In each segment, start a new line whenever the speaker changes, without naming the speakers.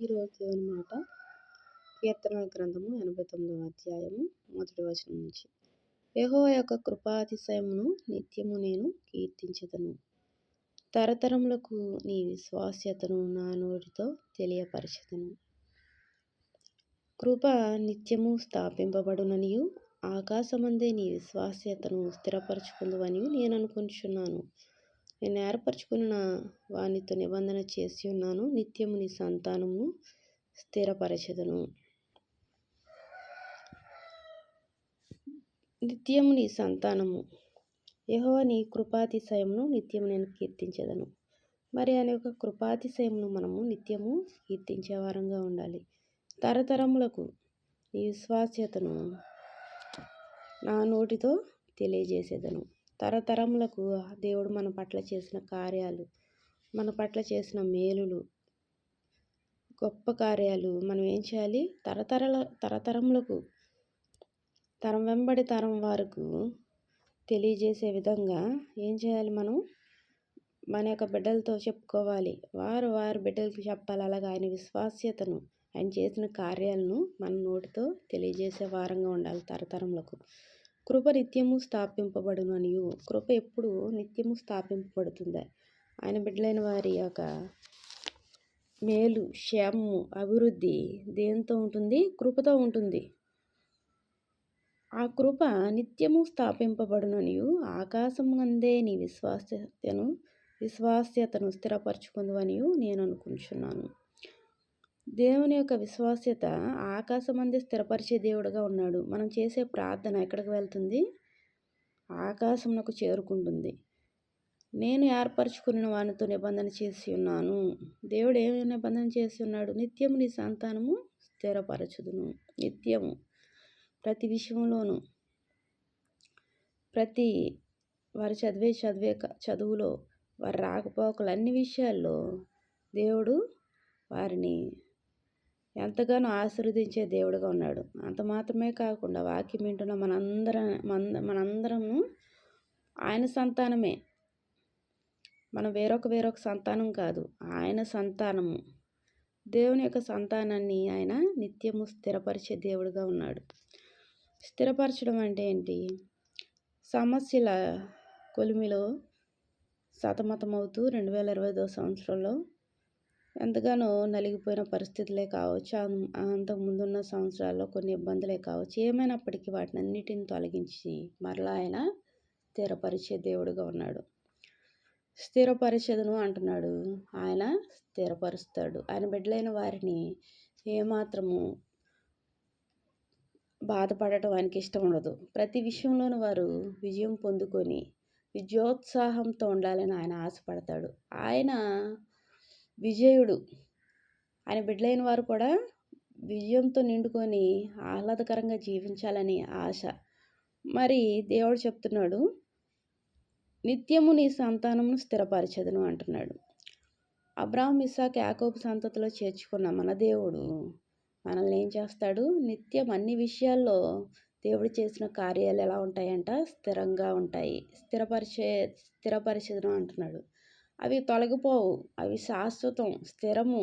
ఈరోజు అనమాట మాట కీర్తన గ్రంథము ఎనభై తొమ్మిదవ అధ్యాయము మొదటి వచనం నుంచి. యహో యొక్క కృపాతిశయమును నిత్యము నేను కీర్తించదను. తరతరములకు నీ విశ్వాస్యతను నా నోటితో తెలియపరచదను. కృప నిత్యము స్థాపింపబడుననియు ఆకాశమందే నీ విశ్వాస్యతను స్థిరపరచుకుందువని నేను అనుకుంటున్నాను నేను ఏర్పరచుకున్న వానితో నిబంధన చేసి ఉన్నాను. నిత్యము నీ సంతానము స్థిరపరచదును. నిత్యము నీ సంతానము. యహో నీ కృపాతిశయమును నిత్యము నేను కీర్తించదను. మరి అనే ఒక కృపాతిశయమును మనము నిత్యము కీర్తించే వారంగా ఉండాలి. తరతరములకు నీ విశ్వాస్యతను నా నోటితో తెలియజేసేదను. తరతరములకు దేవుడు మన పట్ల చేసిన కార్యాలు మన పట్ల చేసిన మేలులు గొప్ప కార్యాలు మనం ఏం చేయాలి? తరతరల తరతరములకు తరం వెంబడి తరం వరకు తెలియజేసే విధంగా ఏం చేయాలి మనం? మన యొక్క బిడ్డలతో చెప్పుకోవాలి. వారు వారు బిడ్డలకు చెప్పాలి. అలాగా ఆయన విశ్వాస్యతను ఆయన చేసిన కార్యాలను మన నోటితో తెలియజేసే వారంగా ఉండాలి తరతరములకు. కృప నిత్యము స్థాపింపబడును అనియు. కృప ఎప్పుడు నిత్యము స్థాపింపబడుతుంది? ఆయన బిడ్డలైన వారి యొక్క మేలు క్షేమము అభివృద్ధి దేంతో ఉంటుంది? కృపతో ఉంటుంది. ఆ కృప నిత్యము స్థాపింపబడుననియు ఆకాశం అందే నీ విశ్వాస్యతను విశ్వాస్యతను స్థిరపరచుకుందువనియు నేను అనుకుంటున్నాను. దేవుని యొక్క విశ్వాస్యత ఆకాశమంది స్థిరపరిచే దేవుడుగా ఉన్నాడు. మనం చేసే ప్రార్థన ఎక్కడికి వెళ్తుంది? ఆకాశమునకు చేరుకుంటుంది. నేను ఏర్పరచుకున్న వానితో నిబంధన చేసి ఉన్నాను. దేవుడు ఏమి నిబంధన చేసి ఉన్నాడు? నిత్యము నీ సంతానము స్థిరపరచుదును. నిత్యము. ప్రతి విషయంలోనూ. ప్రతి వారు చదివే చదివే చదువులో వారి రాకపోకలు అన్ని విషయాల్లో దేవుడు వారిని ఎంతగానో ఆశీర్వదించే దేవుడుగా ఉన్నాడు. అంత మాత్రమే కాకుండా వాక్యం వింటున్న మనందరం మన మనందరము ఆయన సంతానమే. మనం వేరొక వేరొక సంతానం కాదు ఆయన సంతానము. దేవుని యొక్క సంతానాన్ని ఆయన నిత్యము స్థిరపరిచే దేవుడుగా ఉన్నాడు. స్థిరపరచడం అంటే ఏంటి? సమస్యల కొలిమిలో సతమతమవుతూ రెండు వేల ఇరవై సంవత్సరంలో ఎంతగానో నలిగిపోయిన పరిస్థితులే కావచ్చు. అంతకు ముందున్న సంవత్సరాల్లో కొన్ని ఇబ్బందులే కావచ్చు. ఏమైనప్పటికీ వాటిని అన్నిటిని తొలగించి మరలా ఆయన స్థిరపరిచే దేవుడుగా ఉన్నాడు. స్థిరపరిచదును అంటున్నాడు. ఆయన స్థిరపరుస్తాడు. ఆయన బిడ్డలైన వారిని ఏమాత్రము బాధపడటం ఆయనకి ఇష్టం ఉండదు. ప్రతి విషయంలోనూ వారు విజయం పొందుకొని విజయోత్సాహంతో ఉండాలని ఆయన ఆశపడతాడు. ఆయన విజయుడు. ఆయన బిడ్డలైన వారు కూడా విజయంతో నిండుకొని ఆహ్లాదకరంగా జీవించాలని ఆశ. మరి దేవుడు చెప్తున్నాడు నిత్యము నీ సంతానమును స్థిరపరచదును అంటున్నాడు. అబ్రాహం ఇసాక్ యాకోబు సంతతిలో చేర్చుకున్న మన దేవుడు మనల్ని ఏం చేస్తాడు? నిత్యం అన్ని విషయాల్లో దేవుడు చేసిన కార్యాలు ఎలా ఉంటాయంట? స్థిరంగా ఉంటాయి. స్థిరపరిచే స్థిరపరిచదును అంటున్నాడు. అవి తొలగిపోవు. అవి శాశ్వతం స్థిరము.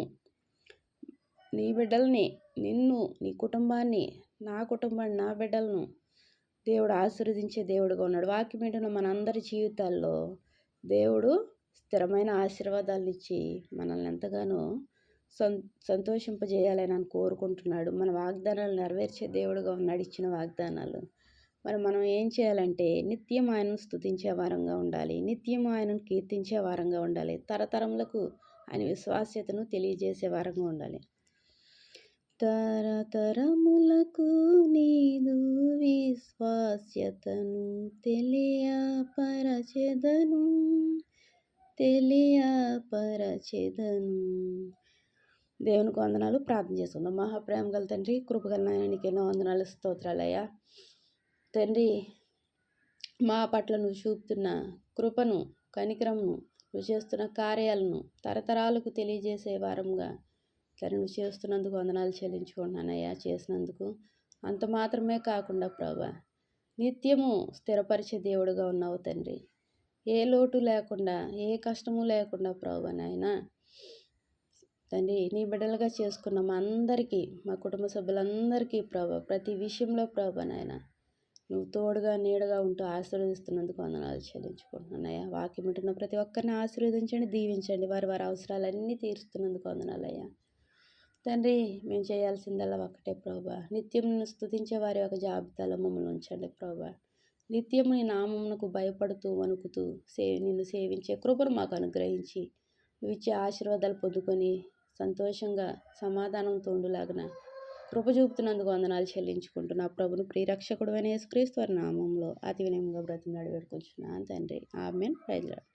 నీ బిడ్డల్ని నిన్ను నీ కుటుంబాన్ని నా కుటుంబాన్ని నా బిడ్డలను దేవుడు ఆశీర్వదించే దేవుడుగా ఉన్నాడు. వాక్యం ఏంటో మనందరి జీవితాల్లో దేవుడు స్థిరమైన ఆశీర్వాదాలు ఇచ్చి మనల్ని ఎంతగానో సం సంతోషింపజేయాలని అని కోరుకుంటున్నాడు. మన వాగ్దానాలు నెరవేర్చే దేవుడుగా ఉన్నాడు. ఇచ్చిన వాగ్దానాలు మరి మనం ఏం చేయాలంటే నిత్యం ఆయనను స్థుతించే వారంగా ఉండాలి నిత్యం ఆయనను కీర్తించే వారంగా ఉండాలి తరతరములకు ఆయన విశ్వాస్యతను తెలియజేసే వారంగా ఉండాలి. తరతరములకు నీదు విశ్వాస్యతను తెలియపరచెదను తెలియపరచెదను. దేవునికి వందనాలు. ప్రార్థన చేసుకుందాం. మహాప్రేమ గల తండ్రి కృపగల నాయనకి ఎన్నో వందనాలు. స్తోత్రాలయ్యా తండ్రి మా పట్ల నువ్వు చూపుతున్న కృపను కనికరమును నువ్వు చేస్తున్న కార్యాలను తరతరాలకు తెలియజేసే వారంగా తండ్రి నువ్వు చేస్తున్నందుకు వందనాలు చెల్లించుకుంటున్నానయ్యా చేసినందుకు. అంత మాత్రమే కాకుండా ప్రభా నిత్యము స్థిరపరిచే దేవుడుగా ఉన్నావు తండ్రి. ఏ లోటు లేకుండా ఏ కష్టము లేకుండా ప్రభా నాయన తండ్రి నీ బిడ్డలుగా చేసుకున్న మా అందరికీ మా కుటుంబ సభ్యులందరికీ ప్రభా ప్రతి విషయంలో ప్రభా నాయన నువ్వు తోడుగా నీడగా ఉంటూ ఆశీర్వదిస్తున్నందుకు వందనాలు చెల్లించుకుంటున్నాను. అయ్యా వాక్యం ఉంటున్న ప్రతి ఒక్కరిని ఆశీర్వదించండి దీవించండి వారి వారి అవసరాలన్నీ తీరుస్తున్నందుకు వందనాలు అయ్యా. తండ్రి మేము చేయాల్సిందల్లా ఒక్కటే ప్రభా. నిత్యం నిన్ను స్తుతించే వారి యొక్క జాబితాలో మమ్మల్ని ఉంచండి ప్రభా. నిత్యము నీ నామమునకు భయపడుతూ వణుకుతూ సే నిన్ను సేవించే కృపను మాకు అనుగ్రహించి నువ్వు ఇచ్చే ఆశీర్వాదాలు పొందుకొని సంతోషంగా సమాధానంతో ఉండులాగన కృప చూపుతున్నందుకు వందనాలు చెల్లించుకుంటున్నా. ప్రభును ప్రియరక్షకుడు అనే యేసుక్రీస్తు నామంలో అతి వినయంగా బ్రతిమలాడి పెట్టుకుంటున్నాను తండ్రి. ఆమెన్. ప్రైజ్లాడు